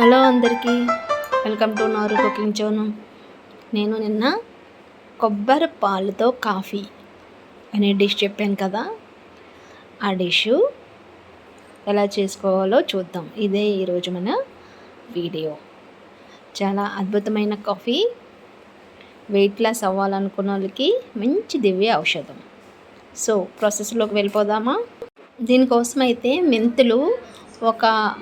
Hello అందరికీ. Welcome to నారు cooking చోను నేను నిన్న కొబ్బరి పాలుతో కాఫీ అనే డిష్ చెప్పాను కదా. ఆ డిష్ ఎలా చేసుకోవాలో చూద్దాం. ఇదే ఈరోజు మన వీడియో. చాలా అద్భుతమైన కాఫీ. వెయిట్ లాస్ అవ్వాలనుకున్న వాళ్ళకి మంచి దివ్య ఔషధం. సో ప్రాసెస్లోకి వెళ్ళిపోదామా? దీనికోసం అయితే మెంతులు ఒక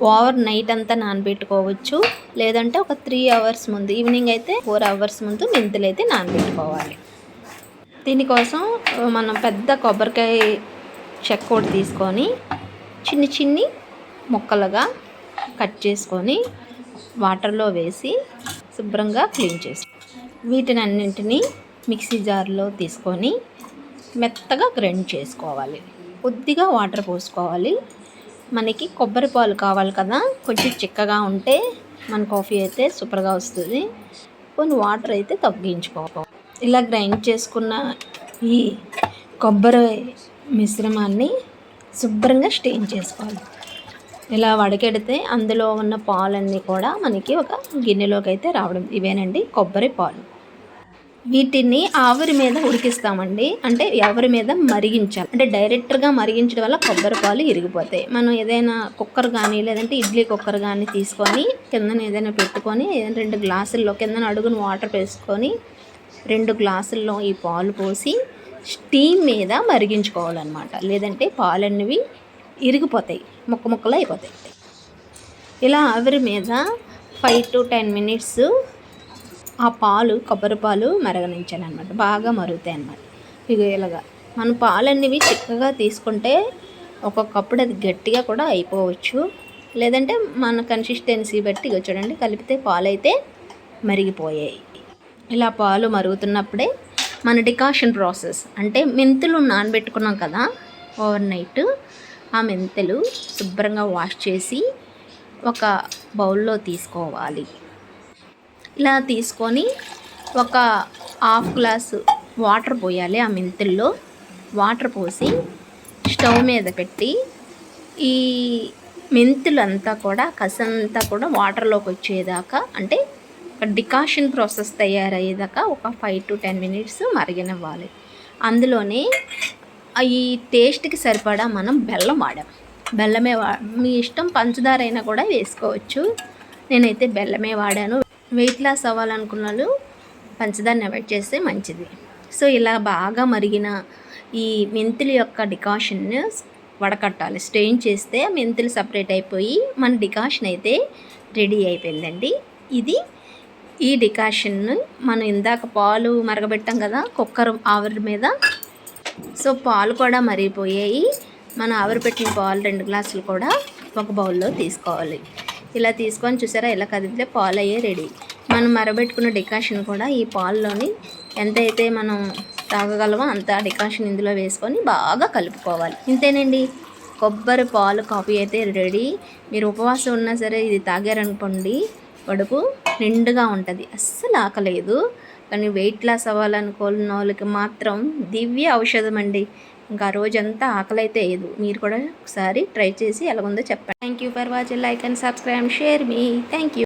ఓవర్ నైట్ అంతా నానబెట్టుకోవచ్చు. లేదంటే ఒక త్రీ అవర్స్ ముందు ఈవినింగ్ అయితే ఫోర్ అవర్స్ ముందు మెంతులు అయితే నానబెట్టుకోవాలి. దీనికోసం మనం పెద్ద కొబ్బరికాయ చెక్క ఒకటి తీసుకొని చిన్ని చిన్ని ముక్కలుగా కట్ చేసుకొని వాటర్లో వేసి శుభ్రంగా క్లీన్ చేసి వీటిని అన్నింటినీ మిక్సీ జార్లో తీసుకొని మెత్తగా గ్రైండ్ చేసుకోవాలి. కొద్దిగా వాటర్ పోసుకోవాలి. మనకి కొబ్బరి పాలు కావాలి కదా. కొంచెం చిక్కగా ఉంటే మన కాఫీ అయితే సూపర్గా వస్తుంది. కొన్ని వాటర్ అయితే తగ్గించుకోవాలి. ఇలా గ్రైండ్ చేసుకున్న ఈ కొబ్బరి మిశ్రమాన్ని శుభ్రంగా స్టెయిన్ చేసుకోవాలి. ఇలా వడకెడితే అందులో ఉన్న పాలన్నీ కూడా మనకి ఒక గిన్నెలోకి అయితే రావడం. ఇవేనండి కొబ్బరి పాలు. వీటిని ఆవిరి మీద ఉడికిస్తామండి. అంటే ఆవిరి మీద మరిగించాలి. అంటే డైరెక్ట్గా మరిగించడం వల్ల కొబ్బరి పాలు ఇరిగిపోతాయి. మనం ఏదైనా కుక్కర్ కానీ లేదంటే ఇడ్లీ కుక్కర్ కానీ తీసుకొని కిందన ఏదైనా పెట్టుకొని రెండు గ్లాసుల్లో కిందన అడుగును వాటర్ వేసుకొని రెండు గ్లాసుల్లో ఈ పాలు పోసి స్టీమ్ మీద మరిగించుకోవాలన్నమాట. లేదంటే పాలు అన్నవి ఇరిగిపోతాయి. ముక్క ముక్కలు అయిపోతాయి ఇలా ఆవిరి మీద ఫైవ్ టు టెన్ మినిట్స్ ఆ పాలు కొబ్బరి పాలు మరగనించాలి అనమాట బాగా మరుగుతాయి అనమాట ఇక ఇలాగా. మనం పాలు అనేవి చిక్కగా తీసుకుంటే ఒక్కొక్కప్పుడు అది గట్టిగా కూడా అయిపోవచ్చు. లేదంటే మన కన్సిస్టెన్సీ బట్టి ఇక చూడండి కలిపితే పాలు అయితే మరిగిపోయాయి. ఇలా పాలు మరుగుతున్నప్పుడే మన డికాషన్ ప్రాసెస్ అంటే మెంతులు నానబెట్టుకున్నాం కదా ఓవర్ నైట్ ఆ మెంతులు శుభ్రంగా వాష్ చేసి ఒక బౌల్లో తీసుకోవాలి. ఇలా తీసుకొని ఒక హాఫ్ గ్లాసు వాటర్ పోయాలి ఆ మెంతుల్లో. వాటర్ పోసి స్టవ్ మీద పెట్టి ఈ మెంతులంతా కూడా కసంతా కూడా వాటర్లోకి వచ్చేదాకా అంటే డికాషన్ ప్రాసెస్ తయారయ్యేదాకా ఒక ఫైవ్ టు టెన్ మినిట్స్ మరిగినవ్వాలి. అందులోనే ఈ టేస్ట్కి సరిపడా మనం బెల్లం వాడాం. బెల్లమే వా మీ ఇష్టం పంచదార అయినా కూడా వేసుకోవచ్చు. నేనైతే బెల్లమే వాడాను. వెయిట్ లాస్ అవ్వాలనుకున్న వాళ్ళు పంచదారని అవాయిడ్ చేస్తే మంచిది. సో ఇలా బాగా మరిగిన ఈ మెంతుల యొక్క డికాషన్ వడకట్టాలి. స్ట్రెయిన్ చేస్తే మెంతులు సపరేట్ అయిపోయి మన డికాషన్ అయితే రెడీ అయిపోయిందండి. ఇది ఈ డికాషన్ మనం ఇందాక పాలు మరగబెట్టాం కదా కుక్కర్ ఆవిరి మీద. సో పాలు కూడా మరిగిపోయాయి. మనం ఆవిరి పెట్టిన పాలు రెండు గ్లాసులు కూడా ఒక బౌల్లో తీసుకోవాలి. ఇలా తీసుకొని చూసారా ఇలా కదిపితే పాలు అయ్యే రెడీ మనం మరబెట్టుకున్న డికాషన్ కూడా ఈ పాల్లోని ఎంతైతే మనం తాగగలమో అంత డికాషన్ ఇందులో వేసుకొని బాగా కలుపుకోవాలి. ఇంతేనండి? కొబ్బరి పాలు కాఫీ అయితే రెడీ మీరు ఉపవాసం ఉన్నా సరే ఇది తాగారనుకోండి కడుపు నిండుగా ఉంటుంది. అస్సలు ఆకలేదు. కానీ వెయిట్ లాస్ అవ్వాలనుకున్న వాళ్ళకి మాత్రం దివ్య ఔషధం అండి ఇంకా రోజంతా ఆకలి అయితే వేయదు మీరు కూడా ఒకసారి ట్రై చేసి ఎలా ఉందో చెప్పండి thank you for watching like and subscribe share me thank you